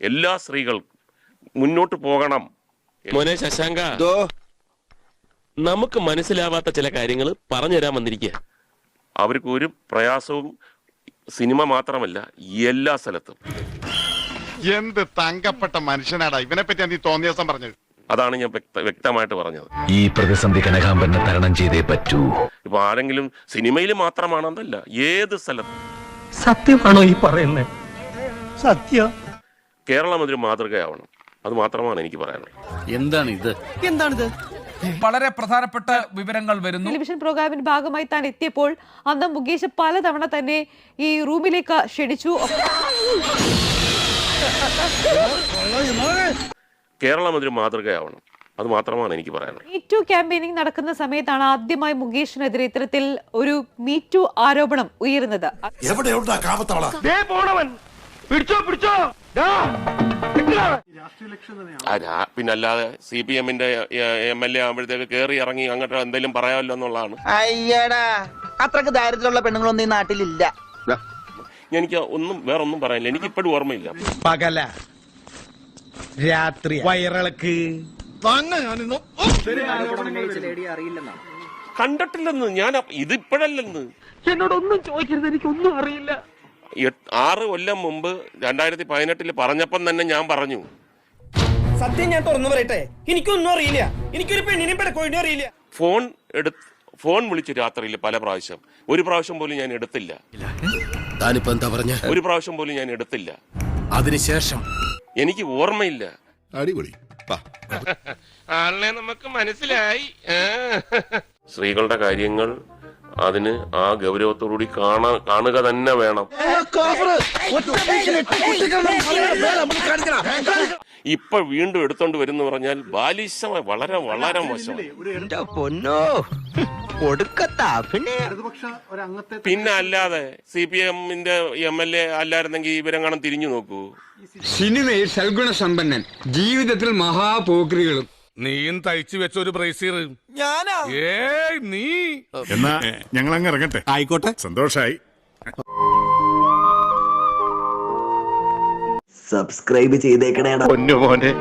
എല്ലാ സ്ത്രീകൾക്കും മുന്നോട്ട് പോകണം. മോനെ ശശാങ്ക. നമുക്ക് മനസ്സിലാവാത്ത ചില കാര്യങ്ങൾ പറഞ്ഞു തരാൻ വന്നിരിക്കുക അവർക്ക് ഒരു പ്രയാസവും സിനിമ മാത്രമല്ല എല്ലാ സ്ഥലത്തും. എന്ത് തങ്കപ്പെട്ട മനുഷ്യനാടാ. ഇവനെ പറ്റി നീ തോന്നിയ ദിവസം പറഞ്ഞത്? അതാണ് ഞാൻ വ്യക്തമായിട്ട് പറഞ്ഞത്. ഈ പ്രതിസന്ധി കനകാംബരനെ തരണം ചെയ്തേ പറ്റൂ. ഇപ്പൊ ആരെങ്കിലും സിനിമയിൽ മാത്രമാണെന്നല്ല ഏത് സ്ഥലത്തും. സത്യമാണോ ഈ പറയുന്നത് സത്യം. കേരളം അതൊരു മാതൃകയാവണം. അത് മാത്രമാണ് എനിക്ക് പറയാനുള്ളത്. എന്താണ് ഇത് വളരെ പ്രധാനപ്പെട്ട വിവരങ്ങൾ വരുന്നു. ടെലിവിഷൻ പ്രോഗ്രാമിന്റെ ഭാഗമായി താൻ എത്തിയപ്പോൾ അന്ന് മുകേഷ് പലതവണ തന്നെ ഈ റൂമിലേക്ക് ക്ഷണിച്ചു. കേരളം അതൊരു മാതൃകയാവണം. അത് മാത്രമാണ് എനിക്ക് പറയാനുള്ളത്. മീറ്റു ക്യാമ്പയിനിങ് നടക്കുന്ന സമയത്താണ് ആദ്യമായി മുകേഷിനെതിരെ ഇത്തരത്തിൽ ഒരു മീറ്റു ആരോപണം ഉയരുന്നത്. ആ പിടിച്ചോ പിന്നല്ലാതെ സി പി എമ്മിന്റെ എം എൽ എ ആകുമ്പോഴത്തേക്ക് കേറി ഇറങ്ങി അങ്ങോട്ട് എന്തെങ്കിലും പറയാമല്ലോ എന്നുള്ളതാണ്. അയ്യടാ അത്രയ്ക്ക് ദാരിദ്ര്യമുള്ള പെണ്ണുങ്ങളൊന്നും ഈ നാട്ടിലില്ല. എനിക്ക് ഒന്നും വേറെ ഒന്നും പറയാനില്ല. എനിക്ക് ഇപ്പോഴും ഓർമ്മയില്ല. പകല. രാത്രി വയറിളക്ക്. കണ്ടിട്ടില്ലെന്ന്. ഞാൻ ഇതിപ്പോഴല്ലെന്ന്. എന്നോടൊന്നും ചോദിക്കരുത്. എനിക്കൊന്നും അറിയില്ല. ആറ് കൊല്ലം മുമ്പ് രണ്ടായിരത്തി പതിനെട്ടിൽ പറഞ്ഞപ്പം തന്നെ ഞാൻ പറഞ്ഞു. സത്യം ഞാൻ തുറന്നു പറയട്ടെ? എനിക്കൊന്നും അറിയില്ല. എനിക്കൊരു പെണ്ണിനെയും പെടക്കോഴിനും അറിയില്ല. ഫോൺ എടുത്ത് ഫോൺ വിളിച്ചു രാത്രിയിൽ പല പ്രാവശ്യം. ഒരു പ്രാവശ്യം പോലും ഞാൻ എടുത്തില്ല. താനിപ്പോ എന്താ പറഞ്ഞ? ഒരു പ്രാവശ്യം പോലും ഞാൻ എടുത്തില്ല. അതിനുശേഷം? എനിക്ക് ഓർമ്മയില്ല. അടിപൊളി. ആളിനെ നമുക്ക് മനസ്സിലായി. സ്ത്രീകളുടെ കാര്യങ്ങൾ അതിന് ആ ഗൗരവത്തോടുകൂടി കാണാ കാണുക തന്നെ വേണം. ഇപ്പൊ വീണ്ടും എടുത്തോണ്ട് വരുന്നു പറഞ്ഞാൽ ബാലിശമായി വളരെ വളരെ മോശം പൊന്നോ. പിന്നെ അല്ലാതെ സി പി എമ്മിന്റെ എം എൽ എ അല്ലായിരുന്നെങ്കിൽ ഇവരെങ്ങാനും തിരിഞ്ഞു നോക്കൂ. സിനിമയിൽ സൽഗുണ സമ്പന്നൻ ജീവിതത്തിൽ മഹാപോക്രികളും നീയും തയ്ച്ചു വെച്ച ഒരു ബ്രേസീർ ഞാനാ? ഏയ് നീ. എന്നാ ഞങ്ങൾ അങ്ങ് ഇറങ്ങട്ടെ. ആയിക്കോട്ടെ. സന്തോഷായി. സബ്സ്ക്രൈബ് ചെയ്തേക്കണേടാ. പൊന്നു മോനെ